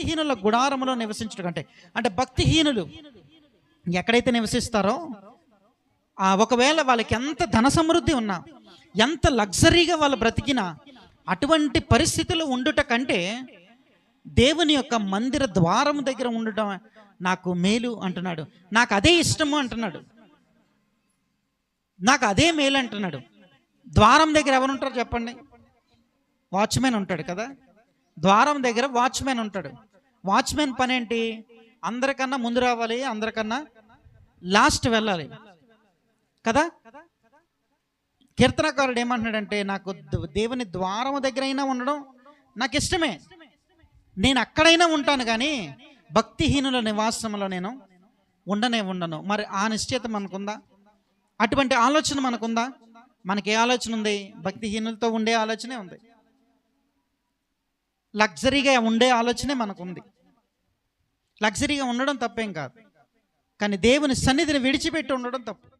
భక్తిహీనుల గుడారములో నివసించడం అంటే అంటే భక్తిహీనులు ఎక్కడైతే నివసిస్తారో ఒకవేళ వాళ్ళకి ఎంత ధన సమృద్ధి ఉన్నా ఎంత లగ్జరీగా వాళ్ళు బ్రతికినా అటువంటి పరిస్థితులు ఉండుట కంటే దేవుని యొక్క మందిర ద్వారం దగ్గర ఉండటం నాకు మేలు అంటున్నాడు. నాకు అదే ఇష్టము అంటున్నాడు. నాకు అదే మేలు అంటున్నాడు. ద్వారం దగ్గర ఎవరు ఉంటారు చెప్పండి? వాచ్మెన్ ఉంటాడు కదా? ద్వారం దగ్గర వాచ్మెన్ ఉంటాడు. వాచ్మెన్ పని ఏంటి అందరికన్నా ముందు రావాలి అందరికన్నా లాస్ట్ వెళ్ళాలి. కదా? కీర్తనకారుడు ఏమంటున్నాడంటే నాకు దేవుని ద్వారం దగ్గర అయినా ఉండడం నాకు ఇష్టమే. నేను అక్కడైనా ఉంటాను కానీ భక్తిహీనుల నివాసంలో నేను ఉండనే ఉండను. మరి ఆ నిశ్చయత మనకుందా? అటువంటి ఆలోచన మనకుందా? మనకి ఏ ఆలోచన ఉంది? భక్తిహీనులతో ఉండే ఆలోచనే ఉంది. లగ్జరీగా ఉండే ఆలోచనే మనకుంది. లగ్జరీగా ఉండడం తప్పేం కాదు. కానీ దేవుని సన్నిధిని విడిచిపెట్టి ఉండడం తప్పు.